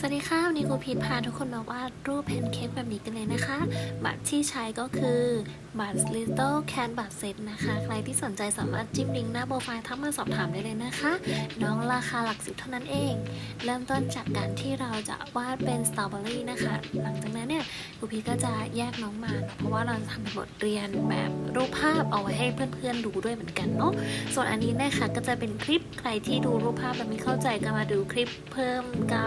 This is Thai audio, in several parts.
สวัสดีค่ะวันนี้ครูพีทพาทุกคนมาวาดรูปแพนเค้กแบบนี้กันเลยนะคะ บัตรที่ใช้ก็คือบัตร Little Can บัตรเซตนะคะ ใครที่สนใจสามารถจิ้มลิงก์หน้าโปรไฟล์ทักมาสอบถามได้เลยนะคะ น้องราคาหลักสิบเท่านั้นเอง เริ่มต้นจากการที่เราจะวาดเป็นสตรอเบอรี่นะคะ หลังจากนั้นเนี่ยครูพีก็จะแยกน้องมาเพราะว่าเราจะทำเป็นบทเรียนแบบรูปภาพเอาไว้ให้เพื่อนๆดูด้วยเหมือนกันเนาะส่วนอันนี้นะคะก็จะเป็นคลิปใครที่ดูรูปภาพแล้วไม่เข้าใจก็มาดูคลิปเพิ่มก็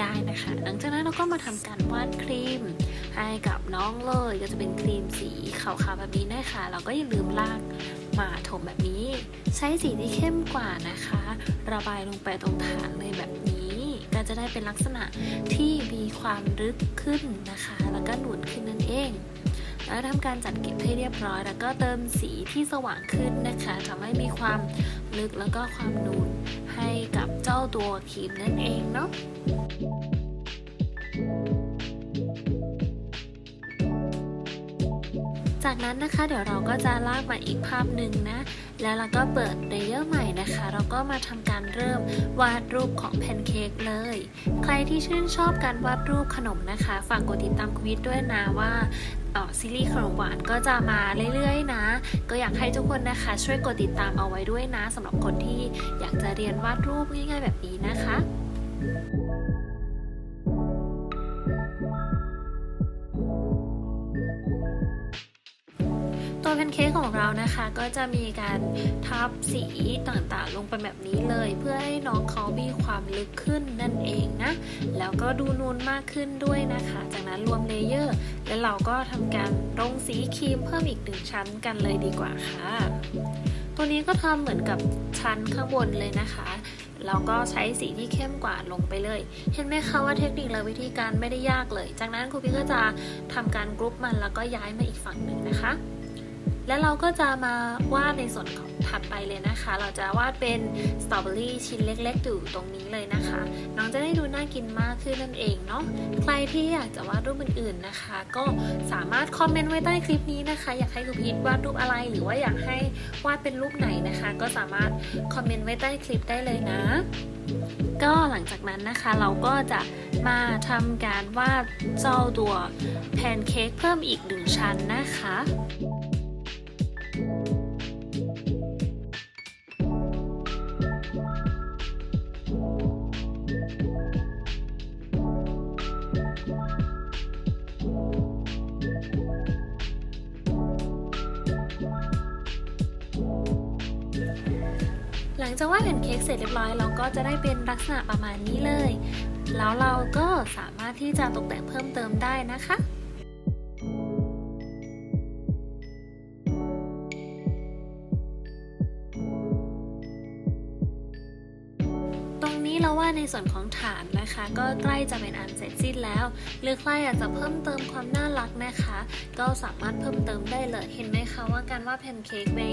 ได้น คะหลังจากนั้นเราก็มาทำการวาดครีมให้กับน้องเลยก็จะเป็นครีมสีขาวๆแบบนี้นะคะเราก็อย่าลืมลากมาถมแบบนี้ ใช้สีที่เข้มกว่านะคะ ระบายลงไปตรงฐานเลยแบบนี้ ก็จะได้เป็นลักษณะที่มีความลึกขึ้นนะคะ แล้วก็หนุนขึ้นนั่นเองแล้วทำการจัดเก็บให้เรียบร้อย แล้วก็เติมสีที่สว่างขึ้นนะคะทำให้มีความลึกแล้วก็ความนูนให้กับเจ้าตัวครีมนั่นเองเนาะ จากนั้นนะคะเดี๋ยวเราก็จะลากมาอีกภาพหนึ่งนะ แล้วเราก็เปิดเลเยอร์ใหม่นะคะ เราก็มาทำการเริ่มวาดรูปของแพนเค้กเลย ใครที่ชื่นชอบการวาดรูปขนมนะคะ ฝากกดติดตามควิดด้วยนะว่าเอ่อซีรีส์ขนมหวานก็จะมาเรื่อยๆนะ ก็อยากให้ทุกคนนะคะ ช่วยกดติดตามเอาไว้ด้วยนะสำหรับคนที่อยากจะเรียนวาดรูปง่ายๆแบบนี้นะคะ แพนเค้กของเรานะคะ ก็จะมีการทับสีต่างๆ ลงไปแบบนี้เลย เพื่อให้น้องเขามีความลึกขึ้นนั่นเองนะ แล้วก็ดูนูนมากขึ้นด้วยนะคะ จากนั้นรวมเลเยอร์ แล้วเราก็ทำการลงสีครีมเพิ่มอีกหนึ่งชั้นกันเลยดีกว่าค่ะ ตัวนี้ก็ทำเหมือนกับชั้นข้างบนเลยนะคะเราก็ใช้สีที่เข้มกว่าลงไปเลย เห็นไหมคะว่าเทคนิคและวิธีการไม่ได้ยากเลย จากนั้นครูพี่ก็จะทำการกรุ๊ปมันแล้วก็ย้ายมาอีกฝั่งหนึ่งนะคะ แล้วเราก็จะมาวาดในส่วนของถัดไปเลยนะคะ เราจะวาดเป็นสตรอเบอรี่ชิ้นเล็กๆอยู่ตรงนี้เลยนะคะ น้องจะได้ดูน่ากินมากขึ้นนั่นเองเนาะ ใครที่อยากจะวาดรูปอื่นๆนะคะ ก็สามารถคอมเมนต์ไว้ใต้คลิปนี้นะคะ อยากให้ครูพีทวาดรูปอะไรหรือว่าอยากให้วาดเป็นรูปไหนนะคะ ก็สามารถคอมเมนต์ไว้ใต้คลิปได้เลยนะ ก็หลังจากนั้นนะคะเราก็จะมาทำการวาดเจ้าตัวแพนเค้กเพิ่มอีกหนึ่งชั้นนะคะ หลังจากวาดแผ่นเค้กเสร็จเรียบร้อยเราก็จะได้เป็นลักษณะประมาณนี้เลย แล้วเราก็สามารถที่จะตกแต่งเพิ่มเติมได้นะคะ นี้เราว่าในส่วนของฐานนะคะ ก็ใกล้จะเป็นอันเสร็จสิ้นแล้ว หรือใครอยากจะเพิ่มเติมความน่ารักนะคะ ก็สามารถเพิ่มเติมได้เลย เห็นไหมคะว่าการวาดแพนเค้กใน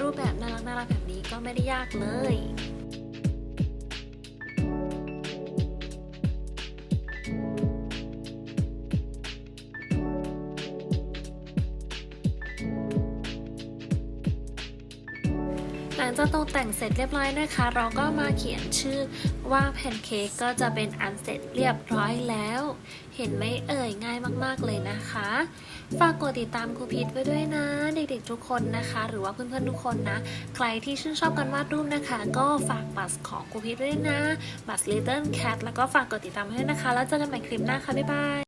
รูปแบบน่ารักน่ารักแบบนี้ก็ไม่ได้ยากเลย ลังจากตกแต่งเสร็จเรียบร้อยนะคะ เราก็มาเขียนชื่อว่าแพนเค้กก็จะเป็นอันเสร็จเรียบร้อยแล้ว เห็นไหมเอ่ยง่ายมากๆเลยนะคะ ฝากกดติดตามครูพีทไว้ด้วยนะ เด็กๆทุกคนนะคะ หรือว่าเพื่อนๆทุกคนนะ ใครที่ชื่นชอบการวาดรูปนะคะ ก็ฝากบัตรของครูพีทไว้ด้วยนะบัตร Little Cat แล้วก็ฝากกดติดตามให้ด้วยนะคะ แล้วเจอกันใหม่คลิปหน้าค่ะบ๊ายบาย